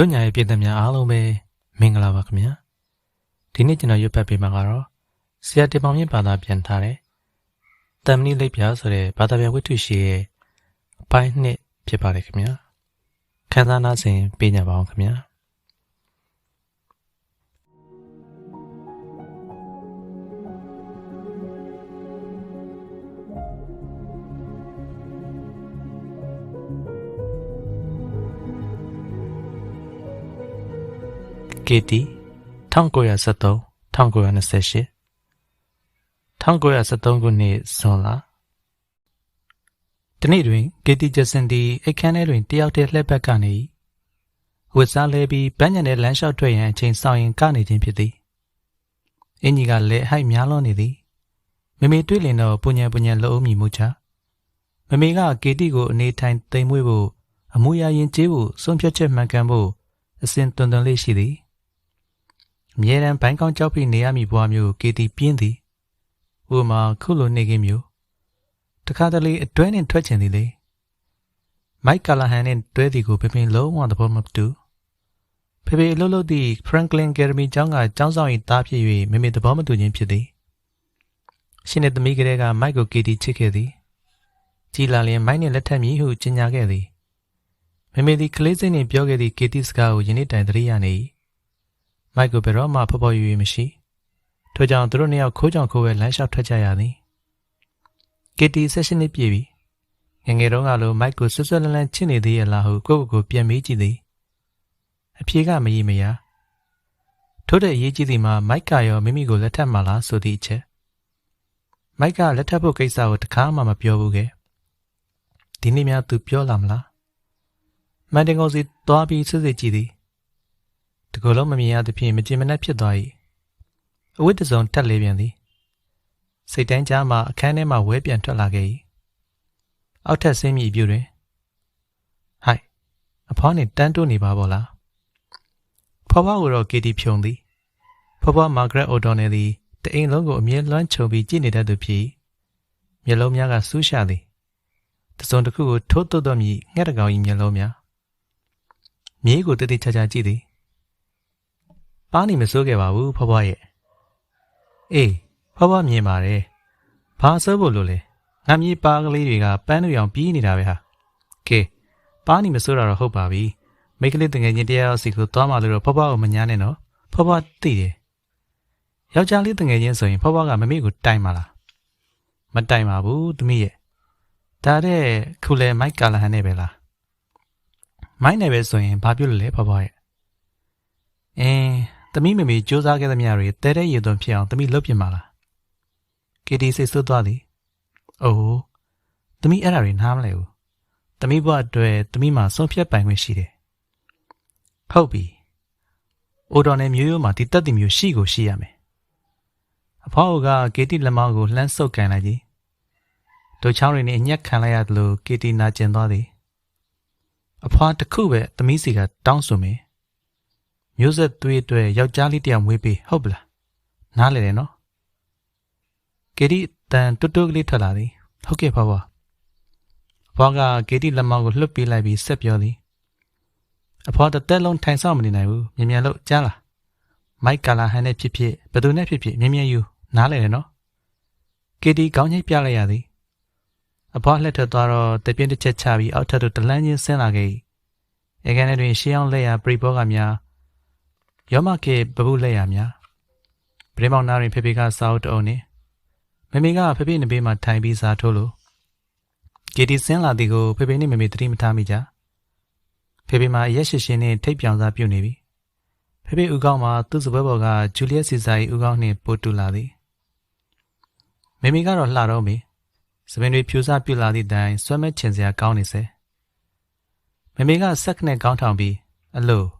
တို့ညာရဲ့ပြည်သက်များအားလုံးပဲမင်္ဂလာပါခင်ဗျာဒီနေ့ကျွန်တော်ရွတ်ဖတ်ပေးမှာကတော့ဆရာတင်ပေါင်းမြင့်ဘာသာပြန်ထားတဲ့တမ်မဏိလိပ်ပြဆိုတဲ့ဘာသာပြန်ဝိတ္ထုရှိရဲ့အပိုင်းနှစ်ဖြစ်ပါတယ်ခင်ဗျာခန်းစားနာစဉ်ပေးကြပါအောင်ခင်ဗျာ KT 1973 1928 1973ခုနှစ်ဇွန်လတနေ့တွင် KT ဂျက်စင်ဒီအိတ်ခမ်းထဲတွင်တယောက်တည်းလှည့်ပတ်ကနေဝစ်စားလဲပြီးဗန်းညံတဲ့လမ်းလျှောက်ထွက်ရန်အချိန်ဆောင်ရင်ကနေခြင်းဖြစ်သည်အင်ကြီးကလည်းဟိုက်များလွန်နေသည်မမေတွေ့လင်တော့ပူညံပူညံလှုပ်အုံမြည်မှုချမမေက KT ကိုအနေထိုင်သိမ်မွေးဖို့အမှုရာရင်ကျေးဖို့ဆုံးဖြတ်ချက်မှန်ကန်ဖို့အစဉ်တွင်တွင်လေးရှိသည် အမြဲတမ်းဘိုင်းကောင်းကြောက်ပြီးနေရမည်ဘွားမျိုးကေတီပြင်းသည်ဥပမာခုလိုနေခင်းမျိုးတခါတလေအတွဲနဲ့ထွက်ချင်သည်လေမိုက်ကာလာဟန်နဲ့တွဲသည်ကိုပင်ပင်လုံးဝသဘောမတူဖေဖေအလုပ်လုပ်သည့် Franklin Academy ကျောင်းကကျောင်းဆောင်၏သားဖြစ်၍မိမိသဘောမတူခြင်းဖြစ်သည်ရှင်တဲ့သမီးကလေးကမိုက်ကိုကေတီချစ်ခဲ့သည်ကြည်လာလျင်မိုက်နှင့်လက်ထပ်မည်ဟုကြေညာခဲ့သည်မိမိသည်ကလေးစိတ်နှင့်ပြောခဲ့သည့်ကေတီစကားကိုယနေ့တိုင်သတိရနေ၏ မိုက်ကိုဘယ်တော့မှဖော်ဖော်ရွရွမရှိထို့ကြောင့်သူတို့နှစ်ယောက်ခိုးကြောင်ခိုးဝဲလမ်းလျှောက်ထွက်ကြရသည်ကေတီဆက်ရှင်နှစ်ပြည့်ပြီငယ်ငယ်တုန်းကလိုမိုက်ကိုဆွဆွလန်းလန်းချစ်နေသေးရဲ့လားဟုကိုယ့်ကိုယ်ကိုပြန်မေးကြည့်သည်အဖြေကမကြီးမရထို့တဲ့အရေးကြီးသည်မှာမိုက်ကရောမိမိကိုလက်ထပ်မှလားဆိုသည့်အချက်မိုက်ကလက်ထပ်ဖို့ကိစ္စကိုတခါမှမပြောဘူးကဲဒီနေ့များသူပြောလာမလားမန်တင်ကုန်စီသွားပြီးစစ်စစ်ကြည့်သည် တကူလုံးမမြင်ရသဖြင့်မကြင်မနှက်ဖြစ်သွား၏အဝတ်တစုံတက်လေးပြန်သည်စိတ်တိုင်းကြားမှအခန်းထဲမှဝဲပြန်ထွက်လာခဲ့၏အောက်ထပ်ဆင်းမိပြုတွင်ဟိုက်အဖေါင်းနဲ့တန်းတိုးနေပါဘောလားဖွားဖွားကိုတော့ကေတီဖြုံသည်ဖွားဖွားမာဂရက်အိုဒေါ်နယ်သည်တအိမ်လုံးကိုအမြဲလွှမ်းခြုံပြီးကြည့်နေတတ်သူဖြစ်မျက်လုံးများကဆူးရှာသည်တစုံတစ်ခုကိုထိုးသွတ်သွတ်မြည်ငှက်တကောင်၏မျက်လုံးများမြေးကိုတည်တည်ချာချာကြည့်သည် ပါးနေမစိုးခဲ့ပါဘူးဖွားဖွားရဲ့အေးဖွားဖွားမြင်ပါတယ်ဘာစိုးဖို့လို့လဲငါမြေးပါးကလေးတွေကပန်းတွေအောင်ပြီးနေတာပဲဟာကဲပါးနေမစိုးတာတော့ဟုတ်ပါပြီမိတ်ကလေးတငယ်ချင်းတရားစီကိုသွားမှလို့တော့ဖွားဖွားကိုမညာနဲ့နော်ဖွားဖွားသိတယ်ယောက်ျားလေးတငယ်ချင်းဆိုရင်ဖွားဖွားကမမေကိုတိုင်ပါလားမတိုင်ပါဘူးသမီးရဲ့ဒါတဲ့ခုလဲမိုက်ကာလာဟန်နဲ့ပဲလားမိုက်နဲ့ပဲဆိုရင်ဘာပြုလို့လဲဖွားဖွားရဲ့အင်း သမီးမမေစူးစမ်းခဲ့သမျှတွေတဲတဲ့ရည်သွန်းဖြစ်အောင်သမီးလုပ်ပြင်ပါလားကေတီစိတ်ဆိုးသွားသည်အိုးသမီးအဲ့ဒါတွေနားမလဲဘူးသမီးဘဝအတွက်သမီးမှာဆုံးဖြတ်ပိုင်ခွင့်ရှိတယ်ဟုတ်ပြီအိုတော်နဲ့မျိုးရိုးမှာဒီတက်တီမျိုးရှိကိုရှိရမယ်အဖေါကကေတီလက်မောင်းကိုလှမ်းဆုပ်ကန်လိုက်ကြီးတို့ချောင်းတွေနဲ့အညက်ခံလိုက်ရတယ်လို့ကေတီနာကျင်သွားသည်အဖွားတစ်ခုပဲသမီးစီကတောင်းဆိုမယ် မျိုးဆက်သွေးအတွက်ယောက်ျားလေးတယောက်မွေးပေးဟုတ်ပလားနားလေတယ်နော်ကေတီတန်တွတ်တွတ်ကလေးထွက်လာသည်ဟုတ်ကဲ့ဖွားဖွားအဖွားကကေတီလက်မောင်းကိုလှုပ်ပေးလိုက်ပြီးဆက်ပြောသည်အဖွားတစ်သက်လုံးထိုင်ဆောင်မနေနိုင်ဘူးမြင်မြန်လို့ကြားလားမိုက်ကာလာဟန်နဲ့ဖြစ်ဖြစ်ဘယ်သူနဲ့ဖြစ်ဖြစ်မြင်မြန်ယူနားလေတယ်နော်ကေတီခေါင်းညိတ်ပြလိုက်ရသည်အဖွားလှက်ထွက်သွားတော့တပြင်းတစ်ချက်ချပြီးအောက်ထပ်သို့တလန်းချင်းဆင်းလာခဲ့၏အဲကန်တွင်ရှေးအောင်လက်ရပရိဘောကများ ရောမကေဘဘူးလက်ရများပရိမောင်နာရင်ဖေဖေကစာအုပ်တအုံနေမမေကဖေဖေနဘေးမှာထိုင်ပြီးစာထိုးလို့ကေတီဆင်းလာသည်ကိုဖေဖေနဲ့မမေသတိမထားမိကြဖေဖေမှာရက်ရှိရှင်နဲ့ထိပ်ပြောင်စားပြုတ်နေပြီဖေဖေဦးကောင်းမှာသူ့စပွဲပေါ်ကဂျူလီယက်စီဇာ၏ဦးကောင်းနှင့်ပိုတူလာသည်မေမေကတော့လှတော့မေစပင်တွေဖြူစားပြုတ်လာသည့်တိုင်ဆွဲမဲ့ချင်စရာကောင်းနေစေမေမေကစက်နဲ့ကောင်းထောင်ပြီးအလို့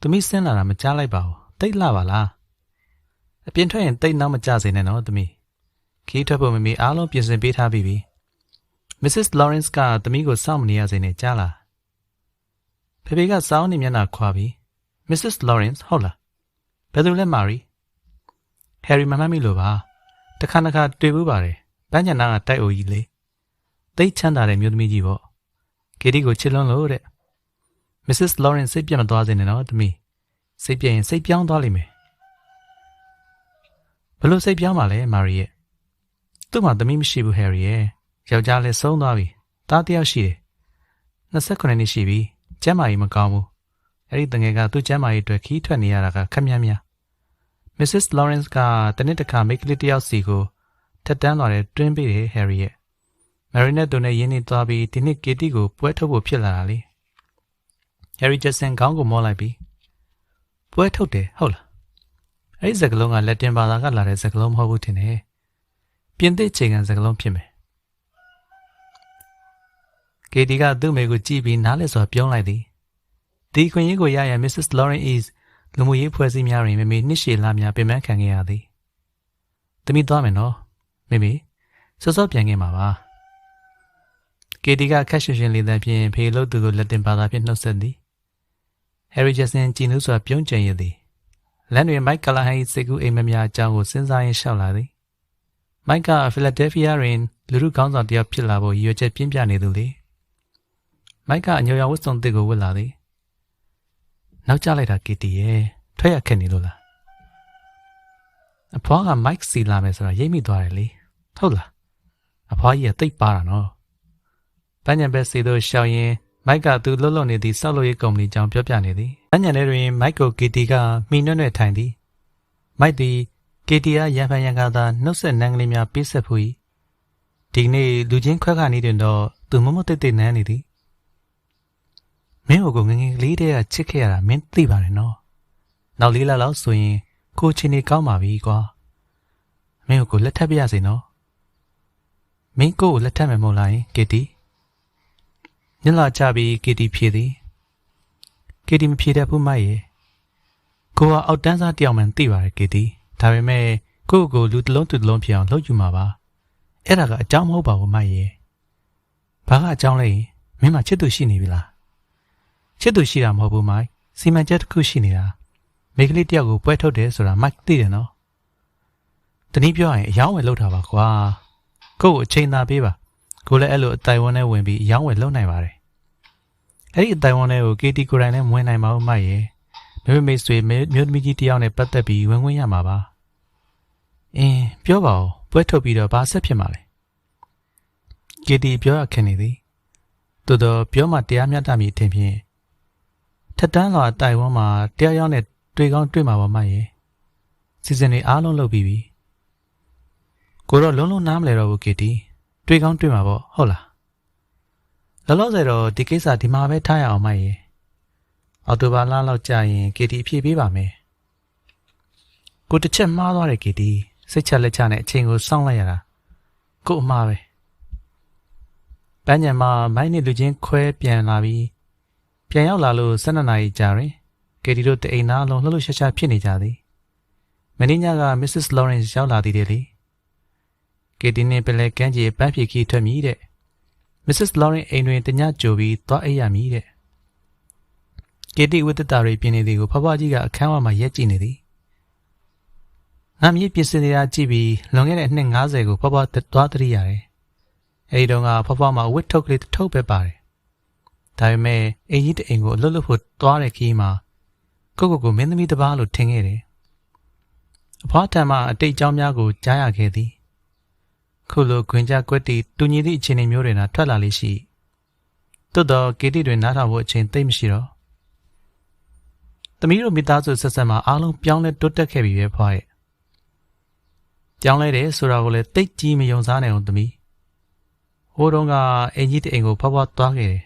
သမီးဆင်းလာတာမကြားလိုက်ပါဘူးတိတ်လှပါလားအပြင်ထွက်ရင်တိတ်နောက်မကြစေနဲ့နော်သမီးခီးထွက်ဖို့မမေအားလုံးပြင်ဆင်ပေးထားပြီးပြီ Mrs. Lawrence ကသမီးကိုစောင့်မနေရစေနဲ့ကြားလားဖေဖေကစောင်းနေမျက်နှာခွာပြီး Mrs. Lawrence ဟုတ်လားဘယ်သူလဲမာရီ Harry မမတ်မိလို့ပါတခါတခါတွေ့ဘူးပါတယ်ပန်းညနာကတိုက်အိုကြီးလေသိချမ်းသာတဲ့မျိုးသမီးကြီးပေါ့ကေတီကိုချစ်လွန်းလို့တဲ့ Mrs. Lawrence စိတ်ပြတ်မသွားစေနဲ့နော်သမီးစိတ်ပြတ်ရင်စိတ်ပြောင်းသွားလိမ့်မယ်ဘလို့စိတ်ပြောင်းပါလဲမာရီရဲ့သူ့မှာသမီးမရှိဘူးဟယ်ရီရဲ့ယောက်ျားလည်းဆုံးသွားပြီသားတစ်ယောက်ရှိတယ်29နှစ်ရှိပြီကျမ်းမာရေးမကောင်းဘူးအဲ့ဒီတငယ်ကသူ့ကျမ်းမာရေးအတွက်ခီးထွက်နေရတာကခက်မြန်းမြန်း Mrs. Lawrence ကတနေ့တစ်ခါမိတ်ကလေးတစ်ယောက်စီကိုထက်တန်းလာတဲ့တွင်းပေးတယ်ဟယ်ရီရဲ့မယ်ရီနဲ့သူနဲ့ရင်းနှီးသွားပြီးဒီနှစ်ကေတီကိုပွဲထုတ်ဖို့ဖြစ်လာတာလေ ဟယ်ရီဂျက်ဆန်ခေါင်းကိုမောလိုက်ပြီးပွဲထုတ်တယ်ဟုတ်လားအဲ့ဒီစကလုံးကလက်တင်ဘာသာကလာတဲ့စကလုံးမဟုတ်ဘူးထင်တယ်ပြင်သစ်ချိန်ကန်စကလုံးဖြစ်မယ်ကေတီကသူ့မိကိုကြည့်ပြီးနားလဲစွာပြောလိုက်သည်ဒီခွင့်ရကိုရရ Mrs. Lauren is လူမှုရေးဖွဲ့စည်းများတွင်မမေနှစ်ရှည်လာများပြင်ပန်းခံခဲ့ရသည်။တမိသွားမယ်နော်။မေမေစောစောပြန်ခဲ့မှာပါ။ကေတီကခက်ရှင်ရှင်လေးတန်းဖြင့်ဖေလို့သူကိုလက်တင်ဘာသာဖြင့်နှုတ်ဆက်သည်။ Harry Jackson ကြည်နူးစွာပြုံးကျင်ရသည်။လမ်းတွင်မိုက်ကလာဟန်၏စိတ်ကူးအိမ်မများအကြောင်းကိုစဉ်းစားရင်းလျှောက်လာသည်။မိုက်ကဖီလာဒဲလ်ဖီးယားတွင်လူမှုခေါင်းဆောင်တစ်ယောက်ဖြစ်လာဖို့ရည်ရွယ်ချက်ပြင်းပြနေသူလေ။မိုက်ကအညိုရောင်ဝတ်စုံတစ်ကိုဝတ်လာသည်။နောက်ကျလိုက်တာကေတီရဲ့ထွက်ရခက်နေလို့လားအဖွားကမိုက်စီလာမယ်ဆိုတော့ရိပ်မိသွားတယ်လေဟုတ်လားအဖွားကြီးကတိတ်ပါတာနော်ပန်းညံဘက်စီတို့ရှောင်းရင် မိုက်ကသူလှုပ်လှုပ်နေသည့်စောက်လို့ရေးကုမ္ပဏီကြောင်းပြောပြနေသည်ပန်းညံထဲတွင်မိုက်ကိုကေတီကမိနွဲ့နွဲ့ထိုင်သည်မိုက်သည်ကေတီအားရံဖန်ရံကားသာနှုတ်ဆက်နန်းကလေးများပေးဆက်ဖူး၏ဒီနေ့လူချင်းခွက်ခါနေတွင်တော့သူမမတိတ်တိတ်နန်းနေသည်မင်းကိုငငယ်လေးတည်းကချစ်ခဲ့ရတာမင်းသိပါတယ်နော်နောက်လေးလလောက်ဆိုရင်ကိုချင်းနေကောင်းပါပြီကွာမင်းကိုလက်ထပ်ပြရစီနော်မင်းကိုကိုလက်ထပ်မယ်မို့လားကေတီ ညလာချပြီးကေတီဖြေသည်ကေတီမဖြေတတ်ဘူးမရဲ့ကိုကအောက်တန်းစားတယောက်မှန်သိပါတယ်ကေတီဒါပေမဲ့ကိုကိုလူတစ်လုံးတစ်လုံးဖြစ်အောင်လုပ်ယူမှာပါအဲ့ဒါကအကြောင်းမဟုတ်ပါဘူးမရဲ့ဘာကအကြောင်းလဲမင်းမချစ်သူရှိနေပြီလားချစ်သူရှိတာမဟုတ်ဘူးမိုက်စီမံချက်တစ်ခုရှိနေတာမိန်းကလေးတယောက်ကိုပွဲထုတ်တယ်ဆိုတာမိုက်သိတယ်နော်တနည်းပြောရင်အယောင်းဝယ်လုပ်တာပါကွာကို့ကိုအချိန်သာပေးပါ ကိုလည်းအဲ့လိုအတိုင်ဝန်းထဲဝင်ပြီးအယောင်းဝယ်လုပ်နိုင်ပါတယ်အဲ့ဒီအတိုင်ဝန်းထဲကို KT ကိုယ်တိုင်လည်းဝင်နိုင်မှာမမိုက်ရဲ့မေမေဆွေမြို့သမီးကြီးတယောက်နဲ့ပတ်သက်ပြီးဝင်ဝင်ရမှာပါအင်းပြောပါဦးပွဲထုတ်ပြီးတော့ဘာဆက်ဖြစ်မှာလဲ KT ပြောရခင်နေသည်တော်တော်ပြောမှတရားမျှတမိထင်ဖြင့်ထက်တန်းလာတိုင်ဝမ်မှာတရားရောက်နဲ့တွေ့ကောင်းတွေ့မှာပါမရဲ့စီစဉ်တွေအားလုံးလုပ်ပြီးပြီကိုတော့လုံးလုံးနားမလဲတော့ဘူးကီ တီတွေ့ကောင်းတွေ့မှာပေါ့ဟုတ်လားလောလောဆယ်တော့ဒီကိစ္စဒီမှာပဲထားရအောင်မရဲ့အော်တိုဘာလလောက်ကြာရင်ကီတီအဖြေပေးပါမယ်ကိုတစ်ချက်မှားသွားတယ်ကီတီစိတ်ချလက်ချနဲ့အချိန်ကိုစောင့်လိုက်ရတာကို့အမှားပဲပန်းညံမှာမိုင်းနဲ့လူချင်းခွဲပြန်လာပြီးပြန်ရောက်လာလို့12နာရီကြာရင်ကယ်တီတို့တအိမ်သားအလုံးလှလှရှားရှားဖြစ်နေကြသည်မင်းညက Mrs. Lawrence ရောက်လာသည်တယ်လေ ကယ်တီနဲ့ပလဲကန်းကြီးပန်းဖြေခီထွက်မြည်တဲ့ Mrs. Lawrence အိမ်တွင်တညကြိုပြီးသွားအိပ်ရမည်တဲ့ကယ်တီဝတ်တတာတွေပြင်နေသည်ကိုဖဖကြီးကအခန်းဝမှာရက်ကြည့်နေသည်ငါမြေပြင်စင်နေတာကြည့်ပြီးလွန်ခဲ့တဲ့နှစ်90ကိုဖဖသွားတရိရတယ်အဲဒီတော့ကဖဖမှာဝတ်ထုတ်ကလေးတစ်ထုပ်ပဲပါတယ်ဒါပေမဲ့အင်ကြီးတအိမ်ကိုအလွတ်လွတ်ဖို့သွားတဲ့ခီးမှာကိုကိုကိုမင်းသမီးတစ်ပါးလို့ထင်ခဲ့တယ်။အဖွားထံမှအတိတ်ကြောင်းများကိုကြားရခဲ့သည်။ ခုလိုခွင်ကြကွက်တီတူညီသည့်အခြေအနေမျိုးတွေသာထွက်လာလိမ့်ရှိ။သို့တော့ကေတီတွင်နားထောင်ဖို့အချိန်သိမ့်မရှိတော့။သမီးတို့မိသားစုဆက်ဆက်မှာအားလုံးပြောင်းလဲတိုးတက်ခဲ့ပြီပဲဖွားရဲ့။ပြောင်းလဲတယ်ဆိုတာကိုလည်းတိတ်ကြီးမယုံစားနိုင်အောင်သမီး။ဟိုတုန်းကအင်ကြီးတအိမ်ကိုဖွားဖွားသွားခဲ့တယ်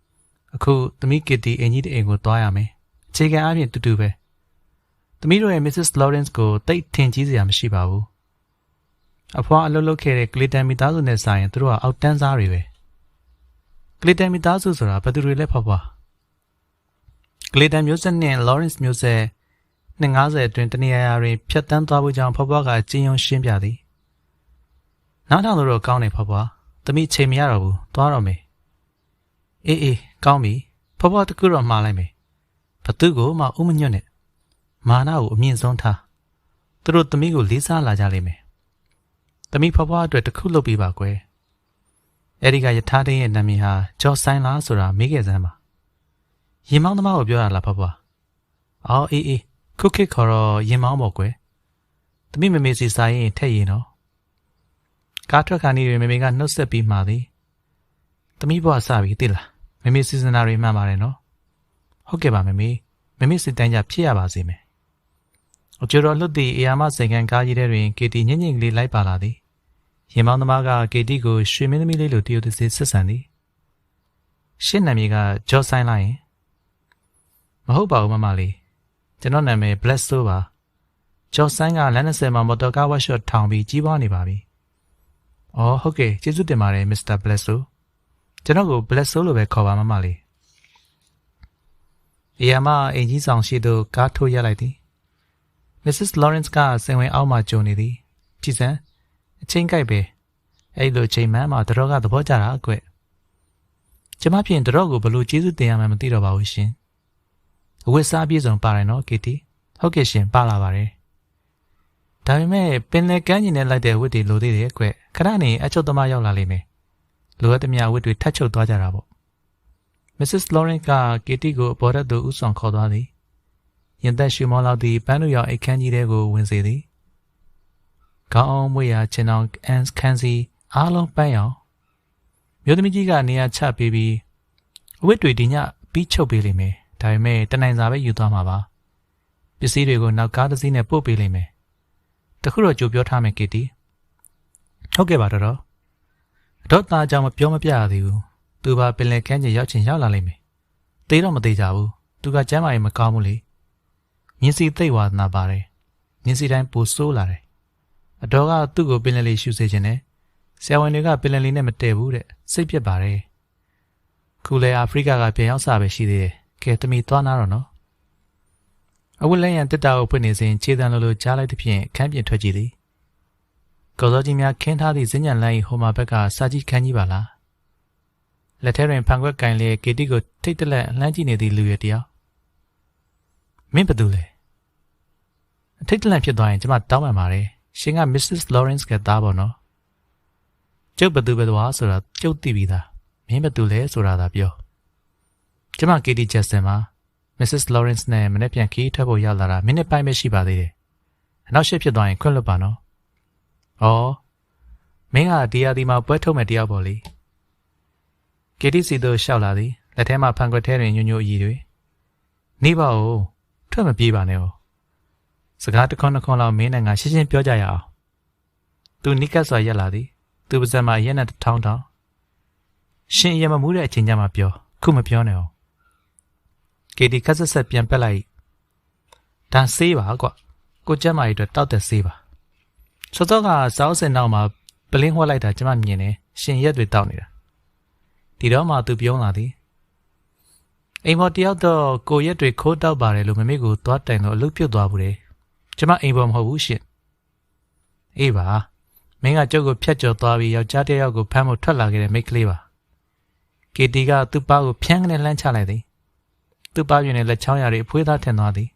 ။အခုသမီးကီတီအင်ကြီးတအိမ်ကိုသွားရမယ်။အခြေခံအပြင်တူတူပဲသမီးတို့ရဲ့ Mrs. Lawrence ကိုတိတ်ထင်ကြီးစရာမရှိပါဘူး အဖွားအလုပ်လုပ်ခဲ့တဲ့ Clayton မိသားစုနဲ့ဆိုင်ရင်သူတို့ကအောက်တန်းစားတွေပဲ Clayton မိသားစုဆိုတာဘယ်သူတွေလဲဖွားဖွား Clayton မျိုးဆက်နဲ့ Lawrence မျိုးဆက်250အတွင်းတနေရာရာတွင်ဖြတ်တန်းသွားဖို့ကြောင့်ဖွားဖွားကအကျဉ်းရုံရှင်းပြသည်နောက်ထောင်လို့ကောင်းတယ်ဖွားဖွားသမီးချိန်မရတော့ဘူးသွားတော့မယ်အေးအေးကောင်းပြီဖွားဖွားတကူတော့မှားလိုက်မယ်ဘသူကိုမှဥမညွတ်နဲ့မာနကိုအမြင့်ဆုံးထားသူတို့သမီးကိုလေးစားလာကြလိမ့်မယ် သမီးဖွားဖွားအတွက်တခုလုပ်ပေးပါကွယ်အဲ့ဒီကယထာတင်းရဲ့နာမည်ဟာဂျော့ဆိုင်လာဆိုတာမေးခဲ့စမ်းပါရင်မောင်းသမားကိုပြောရလားဖွားဖွားအော်အေးအေးခုခေတ်ခေါ်တော့ရင်မောင်းပေါ့ကွယ်သမီးမမေစီစာရင်ထက်ရင်တော့ကားထွက်ခါနေတွေမမေကနှုတ်ဆက်ပြီးမှသည်သမီးဘွားစပြီသိလားမမေစီစဉ်တာတွေမှန်ပါတယ်နော်ဟုတ်ကဲ့ပါမမေမမေစစ်တန်းကြဖြစ်ရပါစေမယ်အကျော်တော်လွတ်သည့်အရာမစိန်ခံကားကြီးထဲတွင်ကေတီညင်ညင်ကလေးလိုက်ပါလာသည် ရင်မောင်းသမားကကေတီကိုရွှေမင်းသမီးလေးလိုတရုတ်တစေဆက်ဆံသည်ရှင်းနာမည်ကဂျော့ဆိုင်လိုက်ရင်မဟုတ်ပါဘူးမမလေးကျွန်တော်နာမည် Bless ဆိုပါဂျော့ဆိုင်ကလမ်း20မှာမော်တော်ကားဝက်ရှော့ထောင်ပြီးကြီးပွားနေပါပြီအော်ဟုတ်ကဲ့ကျေးဇူးတင်ပါတယ်မစ္စတာ Bless ဆိုကျွန်တော်ကို Bless ဆိုလို့ပဲခေါ်ပါမမလေးအရာမအင်ကြီးဆောင်ရှိသူကားထိုးရလိုက်သည် Mrs. Lawrence ကစင်ဝင်အောက်မှကြုံနေသည်ကြည်စံ အချင်းကြိုက်ပဲအဲ့လိုချိန်မှန်းမှာတတော်ကသဘောကျတာအကွကျမဖြင့်တတော်ကိုဘလို့ကျေးဇူးတင်ရမှမသိတော့ပါဘူးရှင်အဝတ်စားပြေဆုံးပါတယ်နော်ကီတီဟုတ်ကဲ့ရှင်ပါလာပါတယ်ဒါပေမဲ့ပင်လယ်ကမ်းခြေနဲ့လိုက်တဲ့ဝတ်တွေလိုသေးတယ်ကွခဏနေအချုပ်သမားရောက်လာလိမ့်မယ်လိုအပ်သမျှဝတ်တွေထပ်ချုပ်သွားကြတာပေါ့ Mrs. Lawrence ကကီတီကိုအပေါ်ရက်သို့ဥဆောင်ခေါ်သွားသည်ရင်သက်ရှူမောလောက်သည့်ပန်းတို့ရောက်အိတ်ခမ်းကြီးထဲကိုဝင်စေသည် ခေါင်းအောင်မွေရာချင်းအောင်အန်ခန်းစီအားလုံးပန်းရောင်မြို့သမီးကြီးကနေရာချပေးပြီးအဝတ်တွေဒီညပြီးချုပ်ပေးလိမ့်မယ်ဒါပေမဲ့တနိုင်စာပဲယူသွားမှာပါပစ္စည်းတွေကိုနောက်ကားတစ်စီးနဲ့ပို့ပေးလိမ့်မယ်တခုတော့ကြိုပြောထားမယ်ကီတီဟုတ်ကဲ့ပါတော်တော်တော့သားကြောင့်မပြောမပြရသေးဘူးသူပါပင်လယ်ကမ်းခြေရောက်ချင်ရောက်လာလိမ့်မယ်သေးတော့မသေးကြဘူးသူကကျမ်းမာရေးမကောင်းဘူးလေမြင်းစီသိပ်ဝါသနာပါတယ်မြင်းစီတိုင်းပိုဆိုးလာတယ် အတော်ကသူ့ကိုပင်လယ်လေးရှူစေခြင်းနဲ့ဆရာဝန်တွေကပင်လယ်လေးနဲ့မတည့်ဘူးတဲ့စိတ်ပြက်ပါတယ်ခုလေအာဖရိကကပြန်ရောက်စားပဲရှိသေးတယ်ကဲတမီသွားနာတော့နော်အဝတ်လဲရန်တစ်တာကိုဖွင့်နေစဉ်ခြေတံလိုလိုကြားလိုက်သဖြင့်ခန်းပြင်ထွက်ကြည့်သည်ကော်စောကြီးများခင်းထားသည့်စဉ္ညာလမ်း၏ဟိုမှာဘက်ကစာကြည့်ခန်းကြီးပါလားလက်ထဲတွင်ဖန်ခွက်ကင်လေကေတီကိုထိတ်တလက်လှမ်းကြည့်နေသည့်လူရတယောက်မင်းဘာတူလဲအထိတ်တလန့်ဖြစ်သွားရင်ကျမတောင်းပန်ပါတယ် ရှင်က Mrs. Lawrence ကသားပေါ့နော်ကျုပ်ဘသူဘသွားဆိုတာကျုပ်သိပြီးသားမင်းဘသူလဲဆိုတာသာပြောကျမ Katie Jackson မှာ Mrs. Lawrence နဲ့မနေ့ပြန်ခီးထွက်ဖို့ရောက်လာတာမိနစ်ပိုင်းပဲရှိပါသေးတယ်အနောက်ရှေ့ဖြစ်သွားရင်ခွင့်လွတ်ပါနော်ဩမင်းကဒီယာဒီမှာပွဲထုတ်မဲ့တယောက်ပေါ့လေ Katie စီတို့ရှောက်လာသည်လက်ထဲမှာဖန်ခွက်ထဲတွင်ညွညွအည်တွေနေပါဦးထွက်မပြေးပါနဲ့哦 စကားတစ်ခွန်းတစ်ခွန်းလောက်မင်းနဲ့ငါရှင်းရှင်းပြောကြရအောင်သူနိကတ်စွာရက်လာသည်သူပါဇက်မှာရက်နဲ့ထောင်းထောင်းရှင်ရမမှုတဲ့အချိန်ကျမှပြောခုမပြောနဲ့အောင်ကေဒီခက်ဆက်ဆက်ပြန်ပက်လိုက်ဒါဆေးပါကွကိုကျက်မာရီအတွက်တောက်တဲ့ဆေးပါစောစောကစောက်စင်နောက်မှာပလင်းဟွက်လိုက်တာကျမမြင်တယ်ရှင်ရက်တွေတောက်နေတာဒီတော့မှသူပြုံးလာသည်အိမ်ပေါ်တယောက်တော့ကိုရက်တွေခိုးတောက်ပါတယ်လို့မမေကိုသွားတိုင်တော့အလုပ်ပြုတ်သွားဘူးတယ် ကျမအိမ်ပေါ်မဟုတ်ဘူးရှင်အေးပါမင်းကကျုပ်ကိုဖျက်ကျော်သွားပြီးယောက်ျားတစ်ယောက်ကိုဖမ်းဖို့ထွက်လာခဲ့တဲ့မိန်းကလေးပါကီတီကသူ့ပါကိုဖျန်းကနေလှမ်းချလိုက်သည်သူ့ပါပြင်းနဲ့လက်ချောင်းရည်အဖွေးသားထင်သွားသည်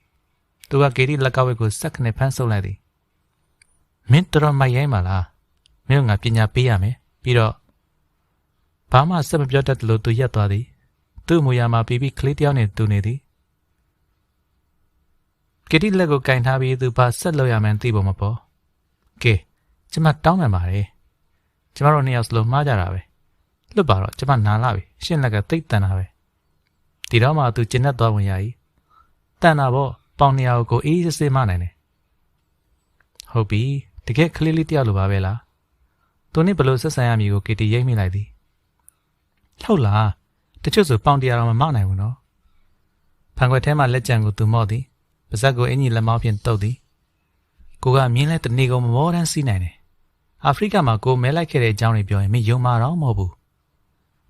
သူကကီတီလက်ကဝက်ကိုစက်ကနေဖမ်းဆုပ်လိုက်သည်မင်းတော်မိုက်ရိုင်းပါလားမင်းကငါပညာပေးရမယ်ပြီးတော့ဘာမှစက်မပြောတတ်တယ်လို့သူရက်သွားသည်သူ့မူရမှာပြီးပြီးကလေးတယောက်နဲ့တူနေသည် ကတိလက်ကိုကင်ထားပြီးသူဘာဆက်လုပ်ရမှန်းသိဖို့မပေါ်ကဲကျမတောင်းပန်ပါတယ်ကျမတို့နှစ်ယောက်စလုံးမှားကြတာပဲလွတ်ပါတော့ကျမနာလာပြီရှင့်လက်ကတိတ်တန်တာပဲဒီတော့မှသူကျင်တတ်သွားဝင်ရည်တန်တာပေါ့ပေါင်နေရာကိုအေးစစ်စစ်မနိုင်တယ်ဟုတ်ပြီတကယ်ကလေးလေးတယောက်လိုပါပဲလားသူနဲ့ဘလို့ဆက်ဆံရမည်ကိုကတီရိပ်မိလိုက်သည်ဟုတ်လားတချို့ဆိုပေါင်တရာတော့မမောက်နိုင်ဘူးနော်ဖန်ခွက်ထဲမှာလက်ကြံကိုသူမော့သည် ပါဇက်ကိုအင်ကြီးလက်မောင်းဖြင့်တုပ်သည်ကိုကမြင်းလဲတနေကုန်မမောတန်းစီးနိုင်တယ်အာဖရိကမှာကိုမဲလိုက်ခဲ့တဲ့အကြောင်းတွေပြောရင်မယုံမာတော့မဟုတ်ဘူး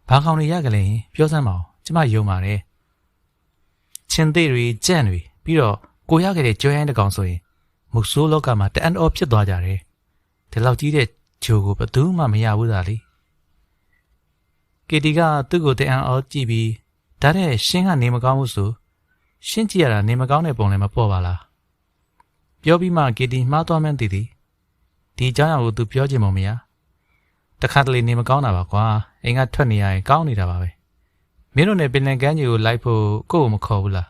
ဘာကောင်တွေရကြလဲပြောစမ်းပါဦးကျမယုံပါတယ်ချင်းသေးတွေကြန့်တွေပြီးတော့ကိုရခဲ့တဲ့ကြွဲရိုင်းတကောင်ဆိုရင်မုဆိုးလောကမှာတအန်အော်ဖြစ်သွားကြတယ်ဒီလောက်ကြီးတဲ့ဂျိုကိုဘယ်သူမှမရဘူးသားလေကီတီကသူ့ကိုတအန်အော်ကြည့်ပြီးဒါတဲ့ရှင်းကနေမကောင်းဘူးဆို ရှင်းကြည့်ရတာနေမကောင်းတဲ့ပုံလည်းမပေါ်ပါလားပြောပြီးမှကီတီမှားသွားမှန်းသိသည်ဒီအကြောင်းအရာကိုသူပြောချင်မမရတခါတလေနေမကောင်းတာပါကွာအိမ်ကထွက်နေရရင်ကောင်းနေတာပါပဲမမင်းတို့နဲ့ပင်လယ်ကမ်းခြေကိုလိုက်ဖို့ကိုယ့်ကိုမခေါ်ဘူးလား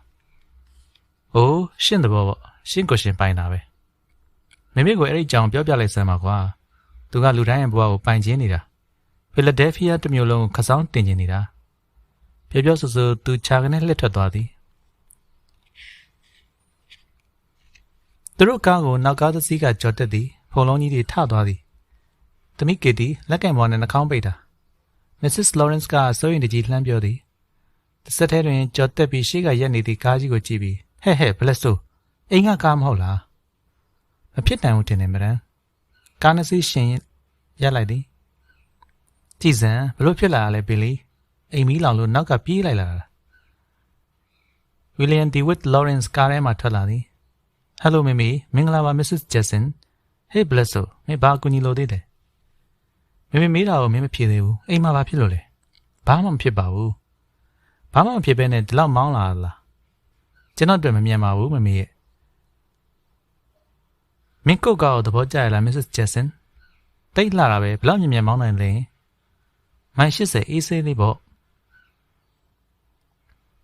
။အိုးရှင်းတဘောပေါ့ရှင်းကိုရှင်းပိုင်တာပဲ။မမေကိုအဲ့ဒီကြောင်ပြောပြလိုက်စမ်းပါကွာ။သူကလူတိုင်းရဲ့ဘဝကိုပိုင်ခြင်းနေတာ။ဖီလာဒဲဖီးယားတစ်မျိုးလုံးကိုခစောင်းတင်ခြင်းနေတာ။ပြောပြောဆိုဆိုသူခြာကနေလှည့်ထွက်သွားသည်။ သူတို့ကားကိုနောက်ကားတစ်စီးကကြော်တက်သည်ဖုံလုံးကြီးတွေထသွားသည်။သမီးကီတီလက်ကင်ပေါ်နဲ့နှာခေါင်းပိတ်တာ။ Mrs. Lawrence ကစိုးရင်တကြီးလှမ်းပြောသည်။တစ်ဆက်ထဲတွင်ကြော်တက်ပြီးရှေ့ကရက်နေသည့်ကားကြီးကိုကြည့်ပြီးဟဲ့ဟဲ့ဘလက်ဆိုအိမ်ကကားမဟုတ်လား။မဖြစ်နိုင်ဘူးတင်နေမရန်။ကားနှစ်စီးရှင်ရက်လိုက်သည်။ကြည်စံဘလို့ဖြစ်လာရလဲဘီလီ။အိမ်မီးလောင်လို့နောက်ကပြေးလိုက်လာတာ။ William DeWitt Lawrence ကားထဲမှာထွက်လာသည်။ Hello မမီမင်္ဂလာပါ Mrs. Jackson ။ Hey Blesso မင်းဘာကူညီလို့သေးတယ်။မမေမေးတာကိုမင်းမဖြေသေးဘူး။အိမ်မှာဘာဖြစ်လို့လဲ။ဘာမှမဖြစ်ပါဘူး။ဘာမှမဖြစ်ဘဲနဲ့ဒီလောက်မောင်းလာလား။ကျွန်တော်တွေ့မမြင်ပါဘူးမမေရဲ့။မင်းကုတ်ကောက်သဘောကျရလား Mrs. Jackson ။တိတ်လာတာပဲဘလောက်မြင်မြင်မောင်းနိုင်လဲ။မိုင်80အေးဆေးလေးပေါ့။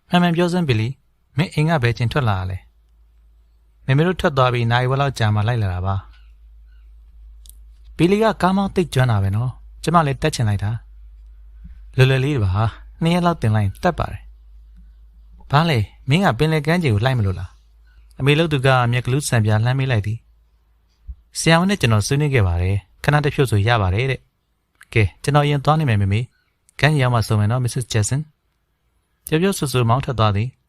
မှန်မှန်ပြောစမ်းဘီလီမင်းအိမ်ကဘယ်ချင်းထွက်လာရလဲ။ မေမေတို့ထွက်သွားပြီးနိုင်ဝက်လောက်ကြာမှလိုက်လာတာပါ။ဘီလီကကားမောင်းတိတ်ကျွမ်းတာပဲနော်။ကျမလည်းတက်ချင်လိုက်တာ။လွယ်လွယ်လေးပါဟာ။နှစ်ရက်လောက်တင်လိုက်တက်ပါတယ်။ဘာလဲမင်းကပင်လယ်ကမ်းခြေကိုလိုက်မလို့လား။အမေလို့သူကမြက်ကလူးဆံပြလှမ်းမေးလိုက်သည်။ဆရာဝန်နဲ့ကျွန်တော်ဆွေးနွေးခဲ့ပါတယ်။ခဏတစ်ဖြုတ်ဆိုရပါတယ်တဲ့။ကဲကျွန်တော်ရင်သွားနေမယ်မေမေ။ကမ်းခြေရောက်မှဆိုမယ်နော် Mrs. Jackson ။ပြောပြောဆူဆူမောင်းထက်သွားသည်။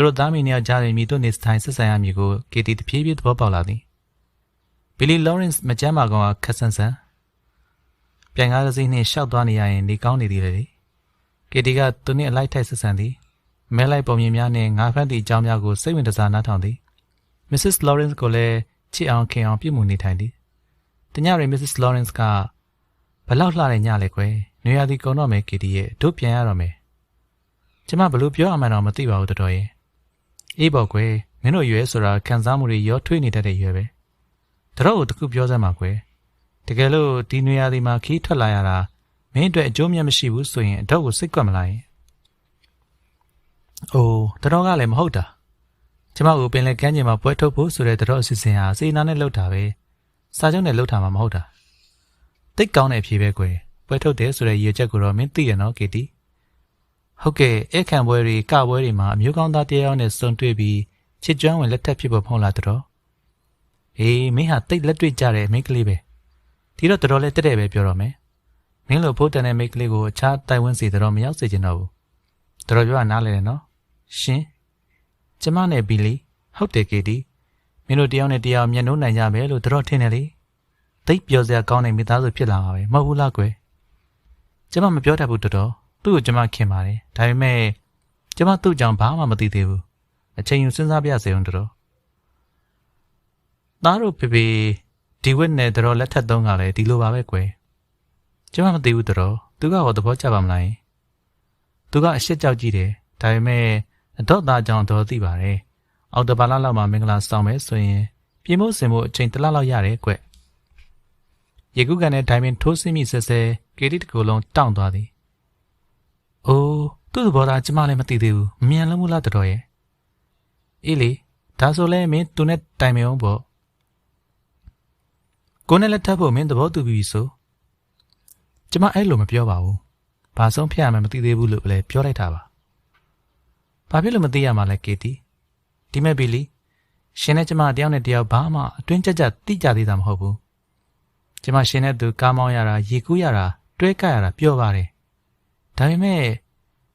သူတို့သားမီနှစ်ယောက်ကြားတွင်မိတို့နေစထိုင်ဆက်ဆံရမည်ကိုကေတီတဖြည်းဖြည်းသဘောပေါက်လာသည်ဘီလီလော်ရန့်စ်မကြမ်းပါကောင်ကခက်ဆန်းဆန်းပြန်ကားတစ်စီးနှင့်ရှောက်သွားနေရရင်နေကောင်းနေသည်လေကေတီကသူနှင့်အလိုက်ထိုက်ဆက်ဆံသည်မဲလိုက်ပုံမြင်များနှင့်ငါဖတ်သည့်အကြောင်းများကိုစိတ်ဝင်စားနားထောင်သည် Mrs. Lawrence ကိုလည်းချစ်အောင်ခင်အောင်ပြုမှုနေထိုင်သည်တညတွင် Mrs. Lawrence ကဘလောက်လှတဲ့ညလဲကွယ်။နေရာဒီကုံတော့မယ်ကီတီရဲ့တို့ပြန်ရတော့မယ်။ကျမဘလို့ပြောရမှန်းတော့မသိပါဘူးတော်တော်ရဲ့ အေးပေါ့ကွယ်မင်းတို့ရွယ်ဆိုတာခံစားမှုတွေရောထွေးနေတတ်တဲ့ရွယ်ပဲတတော့ကိုတခုပြောစမ်းပါကွယ်တကယ်လို့ဒီနွေရာသီမှာခီးထွက်လာရတာမင်းအတွက်အကျိုးမြတ်မရှိဘူးဆိုရင်အတော့ကိုစိတ်ကွက်မလာရင်အိုးတတော့ကလည်းမဟုတ်တာကျမကိုပင်လဲကမ်းခြေမှာပွဲထုတ်ဖို့ဆိုတဲ့တတော့အစီအစဉ်ဟာစေနာနဲ့လှုပ်တာပဲစာချုပ်နဲ့လှုပ်တာမှမဟုတ်တာတိတ်ကောင်းတဲ့အဖြေပဲကွယ်ပွဲထုတ်တယ်ဆိုတဲ့ရည်ရွယ်ချက်ကိုတော့မင်းသိရနော်ကေတီ ဟုတ်ကဲ့အဲ့ခံပွဲတွေကပွဲတွေမှာအမျိုးကောင်းသားတယောက်နဲ့စုံတွေ့ပြီးချစ်ကျွမ်းဝင်လက်ထက်ဖြစ်ဖို့ဖုံးလာတော့အေးမင်းဟာတိတ်လက်တွေ့ကြတဲ့မိန်းကလေးပဲဒီတော့တော်တော်လေးတက်တဲ့ပဲပြောတော့မယ်မင်းလိုဖိုးတန်တဲ့မိန်းကလေးကိုအခြားတိုင်ဝန်းစီတော့မရောက်စေချင်တော့ဘူးတော်တော်ပြောရနားလဲတယ်နော်ရှင်ကျမနဲ့ဘီလီဟုတ်တယ်ကေတီမင်းတို့တယောက်နဲ့တယောက်မျက်နှိုးနိုင်ကြမယ်လို့တော်တော်ထင်တယ်လေတိတ်ပြောစရာကောင်းတဲ့မိသားစုဖြစ်လာမှာပဲမဟုတ်ဘူးလားကွယ်ကျမမပြောတတ်ဘူးတော်တော် သူ့ကိုကျမခင်ပါတယ်ဒါပေမဲ့ကျမသူ့ကြောင့်ဘာမှမသိသေးဘူးအချိန်ယူစဉ်းစားပြစေအောင်တော်သားတို့ဖေဖေဒီဝက်နဲ့တော်လက်ထက်သုံးကလည်းဒီလိုပါပဲကွယ်ကျမမသိဘူးတော်သူကဟောသဘောကျပါမလားသူကအရှက်ကြောက်ကြည့်တယ်ဒါပေမဲ့အတော့သားကြောင့်တော်သိပါတယ်အော်တဘာလလောက်မှမင်္ဂလာဆောင်မယ်ဆိုရင်ပြင်ဖို့စင်ဖို့အချိန်တစ်လလောက်ရတယ်ကွရေကူးကန်နဲ့ဒိုင်မင်ထိုးစင်းမိဆဲဆဲကေတီတကူလုံးတောင့်သွားသည်။ အိုးသူ့သဘောထားကျမလည်းမသိသေးဘူး။မမြန်လို့မလားတော်ရဲ့။အေးလေဒါဆိုလဲမင်းသူနဲ့တိုင်မအောင်ပေါ့။ကိုနဲ့လက်ထပ်ဖို့မင်းသဘောတူပြီဆို။ကျမအဲ့လိုမပြောပါဘူး။ဘာဆုံးဖြတ်ရမှမသိသေးဘူးလို့လည်းပြောလိုက်တာပါ။ဘာဖြစ်လို့မသိရမှာလဲကေတီ။ဒီမဲ့ဘီလီရှင်နဲ့ကျမတယောက်နဲ့တယောက်ဘာမှအတွင်းကြကြတိကြသေးတာမဟုတ်ဘူး။ကျမရှင်နဲ့သူကားမောင်းရတာရေကူးရတာတွဲကပ်ရတာပြောပါတယ် ဒါပေမဲ့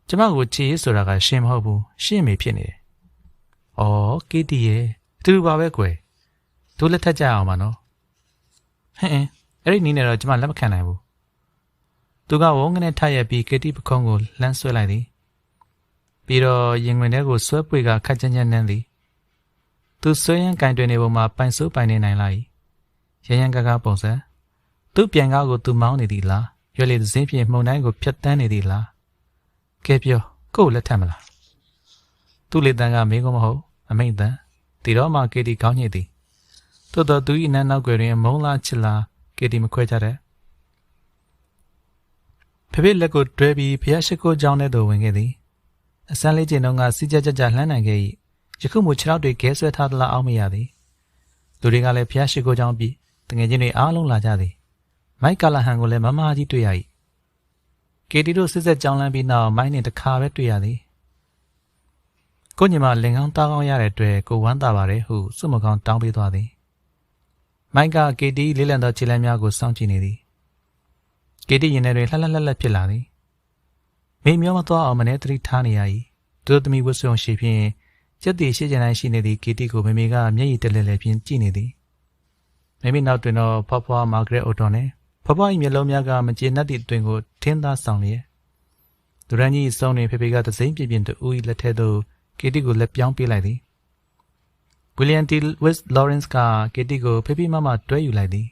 ကျမကိုချေးဆိုတာကရှင်မဟုတ်ဘူးရှင့်မေဖြစ်နေတယ်။အော်ကေတီရဲ့အတူပါပဲကွယ်။တို့လက်ထက်ကြအောင်ပါနော်။ဟင်အဲ့ဒီနီးနေတော့ကျမလက်မခံနိုင်ဘူး။သူကဝုန်းကနေထရက်ပြီးကေတီပခုံးကိုလှမ်းဆွဲလိုက်သည်။ပြီးတော့ရင်ဝင်ထဲကိုဆွဲပွေကခက်ချမ်းချမ်းနှန်းသည်။သူဆွဲရန်ကင်တွင်နေပုံမှာပိုင်ဆိုးပိုင်နေနိုင်လား။ရရန်ကကားပုံစံသူ့ပြန်ကားကိုသူမောင်းနေသည်လား။ ရွက်လေသင်းဖြင့်မှုန်တိုင်းကိုဖျက်တမ်းနေသည်လားကဲပြောကို့လက်ထက်မလားသူ့လေတန်းကမင်းကမဟုတ်အမိတ်တန်တီတော့မှကေတီကောင်းညစ်သည်သို့တော့သူ၏နန်းနောက်ွယ်တွင်မုံလာချစ်လာကေတီမခွဲကြတဲ့ဖေဖေလက်ကိုတွဲပြီးဖျက်ရှိခိုးကြောင်းထဲသို့ဝင်ခဲ့သည်အစမ်းလေးကျင်တော့ကစီကြကြကြလှမ်းနိုင်ခဲ့၏ယခုမှခြေထောက်တွေခဲဆွဲထားသလားအောက်မရသည်လူတွေကလည်းဖျားရှိခိုးကြောင်းပြီးတငယ်ချင်းတွေအားလုံးလာကြသည် မိုက်ကလာဟန်ကိုလည်းမမကြီးတွေ့ရ၏ကေတီတို့စစ်ဆက်ကြောင်းလန်းပြီးနောက်မိုင်းနဲ့တခါပဲတွေ့ရသည်ကိုညီမလင်ကောင်းတားကောင်းရတဲ့အတွက်ကိုဝမ်းသာပါတယ်ဟုစွတ်မကောင်းတောင်းပေးသွားသည်မိုက်ကကေတီလေးလံသောခြေလမ်းများကိုစောင့်ကြည့်နေသည်ကေတီရင်ထဲတွင်လှလှလှလှဖြစ်လာသည်မိမျောမသွားအောင်မနေ့တတိထားနေရ၏သူတို့သမီးဝတ်စုံရှိဖြင့်စက်တီရှိကျန်တိုင်းရှိနေသည့်ကေတီကိုမေမေကမျက်ရည်တလဲလဲဖြင့်ကြည့်နေသည်မိမိနောက်တွင်တော့ဖွားဖွားမာဂရက်အိုတော်နှင့် ဖွားဖွား၏မျက်လုံးများကမကျေနပ်သည့်အတွင်ကိုထင်းသားဆောင်လျက်ဒူရန်ကြီးစုံနေဖေဖေကသစိမ့်ပြင်းပြင်းတူ၏လက်ထဲသို့ကေတီကိုလက်ပြောင်းပေးလိုက်သည်ဝီလျံတီဝစ်လော်ရန့်စ်ကကေတီကိုဖေဖေမမတွဲယူလိုက်သည်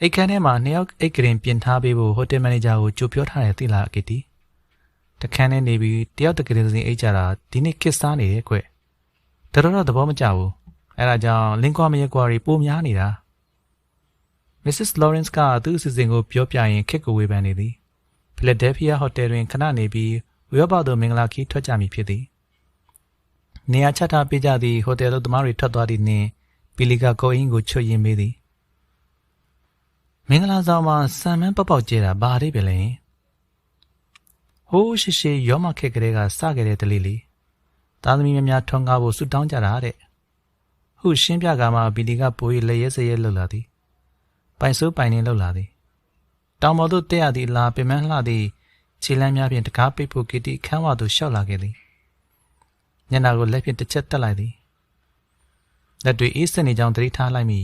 အိတ်ခန်းထဲမှာနှစ်ယောက်အိတ်ကရင်ပြင်ထားပေးဖို့ဟိုတယ်မန်နေဂျာကိုကြိုပြောထားတယ်သိလားကေတီတခန်းထဲနေပြီးတယောက်တကယ်စင်အိတ်ကြတာဒီနေ့ခစ်စားနေတယ်ကွတော်တော်သဘောမကျဘူးအဲဒါကြောင့်လင်ကွာမရက်ကွာတွေပိုများနေတာ Mrs. Lawrence ကသူ့အစီအစဉ်ကိုပြောပြရင်ခက်ကိုဝေဖန်နေသည်ဖီလာဒဲလ်ဖီးယားဟိုတယ်တွင်ခဏနေပြီးဥရောပသို့မင်္ဂလာခီးထွက်ကြမည်ဖြစ်သည်နေရာချထားပေးကြသည့်ဟိုတယ်သို့သမားတွေထွက်သွားသည့်နှင့်ပီလီကကိုအင်းကိုချွတ်ယင်းပေးသည်မင်္ဂလာဆောင်မှာဆံမန်းပပောက်ကျဲတာဘာအိပဲလဲဟိုးရှိရှိရောမခက်ကလေးကစခဲ့တဲ့တလေးလေးသားသမီးများများထွန်းကားဖို့ဆုတောင်းကြတာတဲ့ဟုရှင်းပြကမှပီလီကပိုးရလက်ရဲစရဲလှုပ်လာသည် ပိုင်ဆိုးပိုင်နေလှုပ်လာသည်တောင်ပေါ်သို့တက်ရသည့်လာပင်မလှသည့်ခြေလမ်းများဖြင့်တကားပိတ်ဖို့ကီတီခန်းဝသို့ရှောက်လာခဲ့သည်ညနာကိုလက်ဖြင့်တစ်ချက်တက်လိုက်သည်လက်တွေအေးစက်နေကြောင်းသတိထားလိုက်မိ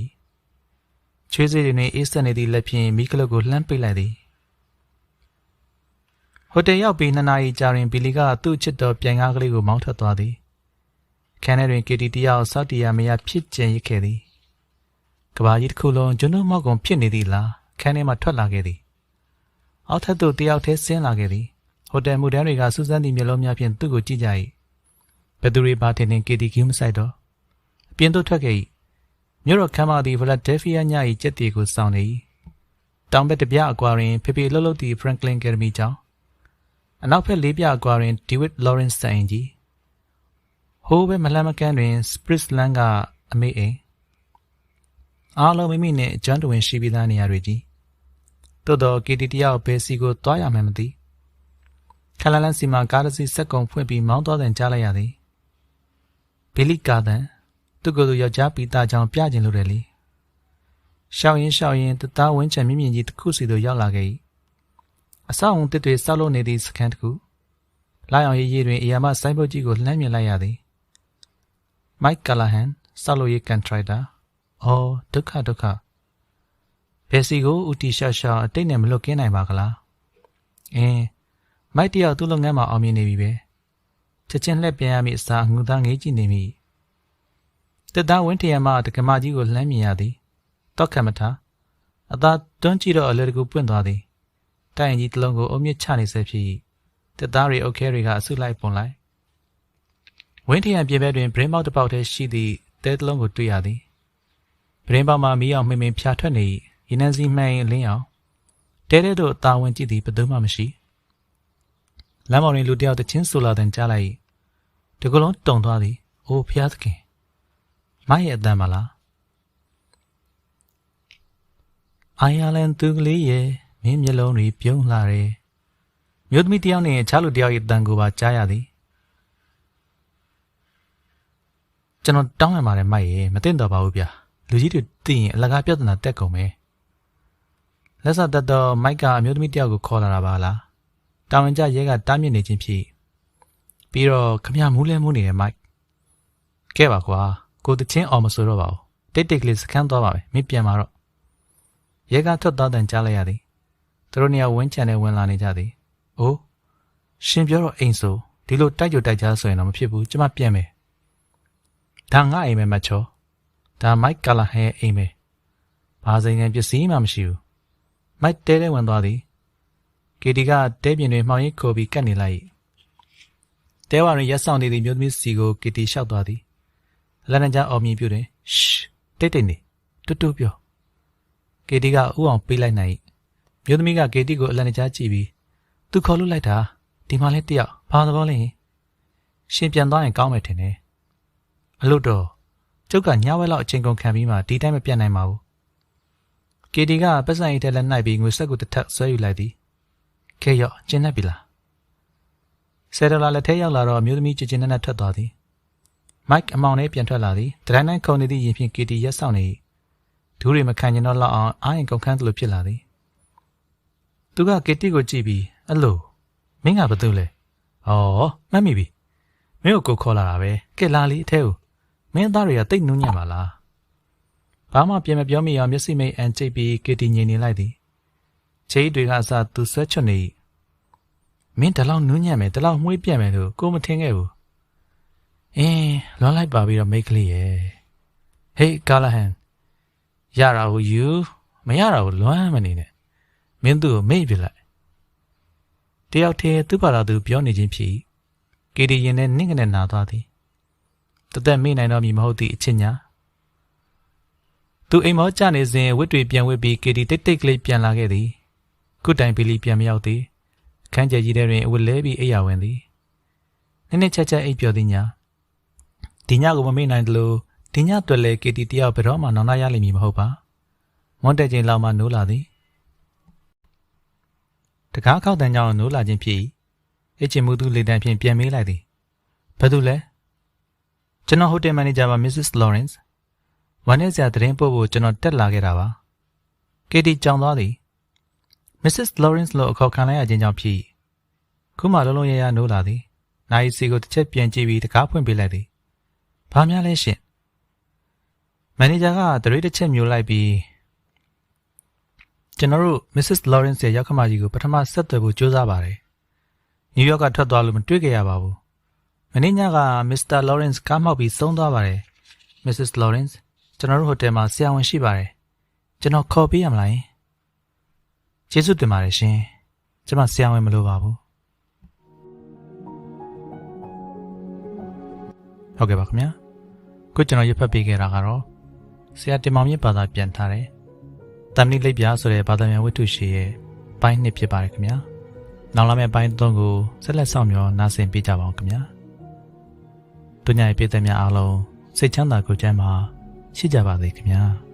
ချွေးစေးတွေနှင့်အေးစက်နေသည့်လက်ဖြင့်မိကလုတ်ကိုလှမ်းပိတ်လိုက်သည်ဟိုတယ်ရောက်ပြီးနှစ်နာရီကြာရင်ဘီလီကသူ့ချစ်တော်ပြန်ကားကလေးကိုမောင်းထွက်သွားသည်ခန်းထဲတွင်ကီတီတယောက်စောက်တီယာမရဖြစ်ကျင်ရစ်ခဲ့သည် ကဘာကြီးတစ်ခုလုံးကျွန်တော်မောက်ကုန်ဖြစ်နေသည်လားခန်းထဲမှထွက်လာခဲ့သည်အောက်ထပ်သို့တယောက်တည်းဆင်းလာခဲ့သည်ဟိုတယ်မူတန်းတွေကစူးစမ်းသည့်မျက်လုံးများဖြင့်သူ့ကိုကြည့်ကြ၏ဘယ်သူတွေပါထင်ထင်ကေတီကီမဆိုင်တော့အပြင်သို့ထွက်ခဲ့၏မြို့တော်ခမ်းမသည်ဖလာဒဲလ်ဖီးယားည၏ကြက်တီကိုစောင့်နေ၏တောင်ဘက်တပြအကွာတွင်ဖေဖေလှုပ်လှုပ်သည့်ဖရန်ကလင်ကယ်ဒမီကျောင်းအနောက်ဘက်လေးပြအကွာတွင်ဒီဝစ်လော်ရန့်စ်တိုင်ကြီးဟိုးဘက်မလှမ်းမကန်းတွင်စပရစ်လန်ကအမေအိမ် အားလုံးမိမိနှင့်အကျွမ်းတဝင်ရှိပြီးသားနေရာတွေကြီးသို့တော့ကီတီတယောက်ဘယ်စီကိုသွားရမှန်းမသိခလလန်စီမှာကားတစ်စီးစက်ကုံဖွင့်ပြီးမောင်းသွားတဲ့ကြားလိုက်ရသည်ဘီလီကာတန်သူ့ကိုယ်သူယောက်ျားပီတာကြောင့်ပြကျင်လို့တယ်လေရှောင်းရင်ရှောင်းရင်တသားဝင်းချံမြင့်မြင့်ကြီးတစ်ခုစီသို့ရောက်လာခဲ့၏အဆောက်အုံတစ်တွေဆောက်လုပ်နေသည့်စခန်းတစ်ခုလာအောင်ရေးရေးတွင်အရာမဆိုင်းဘုတ်ကြီးကိုလှမ်းမြင်လိုက်ရသည်မိုက်ကလာဟန်ဆောက်လုပ်ရေးကန်ထရိုက်တာ အော်ဒုက္ခဒုက္ခဘယ်စီကိုဦးတီရှာရှာအတိတ်နဲ့မလွတ်ကင်းနိုင်ပါကလားအင်းမိုက်တယောက်သူ့လုပ်ငန်းမှာအောင်မြင်နေပြီပဲချက်ချင်းလှည့်ပြန်ရမည့်အစားငူသားငေးကြည့်နေမိတက်သားဝင်းထရမတက္ကမကြီးကိုလှမ်းမြင်ရသည်တောက်ခံမထားအသာတွန်းကြည့်တော့အလေတကူပွင့်သွားသည်တိုင်ကြီးတစ်လုံးကိုအုံမြင့်ချနေဆဲဖြစ်တက်သားတွေအုတ်ခဲတွေကအဆုလိုက်ပွန်လိုက်ဝင်းထရံပြင်ဘက်တွင် brain box တစ်ပေါက်တည်းရှိသည့်တဲတစ်လုံးကိုတွေ့ရသည် ပရင်ပေါက်မှမီးအောင်မှင်မှင်ဖြာထွက်နေ၏ရင်းနှစီမှန်ရင်လင်းအောင်တဲတဲတို့အသာဝင်ကြည့်သည်ဘယ်သူမှမရှိလမ်းပေါ်တွင်လူတယောက်တချင်းဆူလာတဲ့ကြားလိုက်တကလုံးတုံသွားသည်အိုးဖျားသခင်မရဲ့အတန်မလားအိုင်ယာလန်သူကလေးရဲ့မင်းမျက်လုံးတွေပြုံးလာတယ်မြို့သမီးတယောက်နဲ့အခြားလူတယောက်ရဲ့တန်ကိုပါကြားရသည်ကျွန်တော်တောင်းရပါတယ်မိုက်ရေမသိတော့ပါဘူးဗျာ လူကြီးတွေသိရင်အလကားပြဿနာတက်ကုန်မယ်လက်စတက်တော့မိုက်ကအမျိုးသမီးတယောက်ကိုခေါ်လာတာပါလားတာဝန်ကျရဲကတားမြစ်နေခြင်းဖြစ်ပြီးတော့ခမရမူးလဲမူးနေတယ်မိုက်ကဲပါကွာကိုတချင်းအောင်မဆိုတော့ပါဘူးတိတ်တိတ်ကလေးစခန်းသွားပါမယ်မင်းပြန်มาတော့ရဲကထွက်သွားတဲ့ကြားလိုက်ရသည်သူတို့နေရာဝင်းချန်နဲ့ဝင်လာနေကြသည်အိုးရှင်ပြောတော့အိမ်ဆိုဒီလိုတိုက်ကြိုတိုက်ကြဆိုရင်တော့မဖြစ်ဘူးကျမပြန်မယ်ဒါငါအိမ်မယ်မချော ဒါမိုက်ကလာဟဲအိမ်ပဲဘာစိန်ငံပစ္စည်းမှမရှိဘူးမိုက်တဲတဲဝင်သွားသည်ကီတီကတဲပြင်တွင်မှောင်ရိပ်ခိုပြီးကတ်နေလိုက်တဲဝါတွင်ရက်ဆောင်နေသည့်မြို့သမီးစီကိုကီတီလျှောက်သွားသည်လန်နကြအော်မြည်ပြုတွင်ရှ်တိတ်တိတ်နေတူတူပြောကီတီကဥအောင်ပေးလိုက်နိုင်မြို့သမီးကကီတီကိုအလန်နကြကြည့်ပြီးသူခေါ်လို့လိုက်တာဒီမှာလဲတယောက်ဘာသဘောလဲရှင်ပြန်သွားရင်ကောင်းမယ်ထင်တယ်အလို့တော့ ကျုပ်ကညဝဲလောက်အချိန်ကုန်ခံပြီးမှဒီတိုင်းမပြတ်နိုင်ပါဘူးကေဒီကပတ်စံအိတ်ထဲလက်နှိုက်ပြီးငွေဆက်ကိုတစ်ထပ်ဆွဲယူလိုက်သည်ခဲရော့ကျင်းနေပြီလားဆယ်ဒေါ်လာလက်ထဲရောက်လာတော့အမျိုးသမီးချစ်ချင်းနဲ့ထွက်သွားသည်မိုက်အမောင်နဲ့ပြန်ထွက်လာသည်ဒရိုင်းတိုင်းခုန်နေသည့်ရင်ဖြင့်ကေတီရက်ဆောင်နေ၏ဒူးတွေမခံကျင်တော့လောက်အောင်အာရင်ကုန်ခန်းသလိုဖြစ်လာသည်သူကကေတီကိုကြည့်ပြီးအဲ့လိုမင်းကဘာလုပ်လဲဩမှတ်မိပြီမင်းကိုကိုခေါ်လာတာပဲကဲလာလီအထဲကို မင်းသားတွေကတိတ်နူးညံ့ပါလားဘာမှပြန်မပြောမိအောင်မျက်စိမိတ်အန်ကျိတ်ပြီးကေတီငြိမ်နေလိုက်သည်ချေးတွေကအစားသူဆွဲချွတ်နေ၏မင်းတလောက်နူးညံ့မယ်တလောက်မှုေးပြက်မယ်လို့ကိုမထင်ခဲ့ဘူးအင်းလွန်လိုက်ပါပြီးတော့မိတ်ကလေးရဲ့ဟေးကာလာဟန်ရတာကိုယူမရတာကိုလွမ်းမနေနဲ့မင်းသူ့ကိုမိတ်ပြလိုက်တယောက်တည်းသူ့ဘာသာသူပြောနေခြင်းဖြစ်ကေဒီရင်နဲ့နင့်ကနေနာသွားသည် တသက်မိနိုင်တော့မည်မဟုတ်သည့်အချင်းညာသူအိမ်မောကျနေစဉ်ဝစ်တွေပြန်ဝစ်ပြီးကေဒီတိတ်တိတ်ကလေးပြန်လာခဲ့သည်ကုတိုင်ပီလီပြန်မရောက်သည်အခန်းကျယ်ကြီးထဲတွင်အဝတ်လဲပြီးအိပ်ယာဝင်သည်နည်းနည်းချက်ချက်အိပ်ပျော်သည်ညာဒီညကိုမမေ့နိုင်သလိုဒီညတွေ့လေကေတီတယောက်ဘယ်တော့မှနောင်နာရလိမ့်မည်မဟုတ်ပါမွန်တက်ချင်းလောက်မှနိုးလာသည်တကားခောက်တန်ကြောင့်နိုးလာခြင်းဖြစ်၏အချင်းမှုသူလေတန်းဖြင့်ပြန်မေးလိုက်သည်ဘယ်သူလဲ ကျွန်တော်ဟိုတယ်မန်နေဂျာပါ Mrs. Lawrence ဝန်နေစရာသတင်းပို့ဖို့ကျွန်တော်တက်လာခဲ့တာပါကေတီကြောင်သွားသည် Mrs. Lawrence လို့အခေါ်ခံလိုက်ရခြင်းကြောင့်ဖြစ်ခုမှလုံးလုံးရရနိုးလာသည်နိုင်စီကိုတစ်ချက်ပြန်ကြည့်ပြီးတကားဖွင့်ပေးလိုက်သည်ဘာများလဲရှင်မန်နေဂျာကတရေတစ်ချက်မျိုးလိုက်ပြီးကျွန်တော်တို့ Mrs. Lawrence ရဲ့ရောက်ခမကြီးကိုပထမဆက်သွယ်ဖို့ကြိုးစားပါတယ်။နယူးယောက်ကထွက်သွားလို့မတွေ့ကြရပါဘူး။ မင်းညက Mr. Lawrence ကားမှောက်ပြီးဆုံးသွားပါတယ်။ Mrs. Lawrence ကျွန်တော်တို့ဟိုတယ်မှာဆရာဝန်ရှိပါတယ်။ကျွန်တော်ခေါ်ပေးရမလား။ကျေးဇူးတင်ပါတယ်ရှင်။ကျွန်မဆရာဝန်မလိုပါဘူး။ဟုတ်ကဲ့ပါခင်ဗျာ။ခုကျွန်တော်ရဖတ်ပေးခဲ့တာကတော့ဆရာတင်မောင်မြင့်ဘာသာပြန်ထားတယ်။တမ်နီလိပ်ပြဆိုတဲ့ဘာသာပြန်ဝတ္ထုရှိရဲ့ပိုင်းနှစ်ဖြစ်ပါတယ်ခင်ဗျာ။နောက်လာမယ့်ပိုင်းသုံးကိုဆက်လက်ဆောင်မျှော်နားဆင်ပေးကြပါဦးခင်ဗျာ။ တို့ညရဲ့ပြည်သက်များအားလုံးစိတ်ချမ်းသာကိုယ်ကျန်းမာရှိကြပါစေခင်ဗျာ။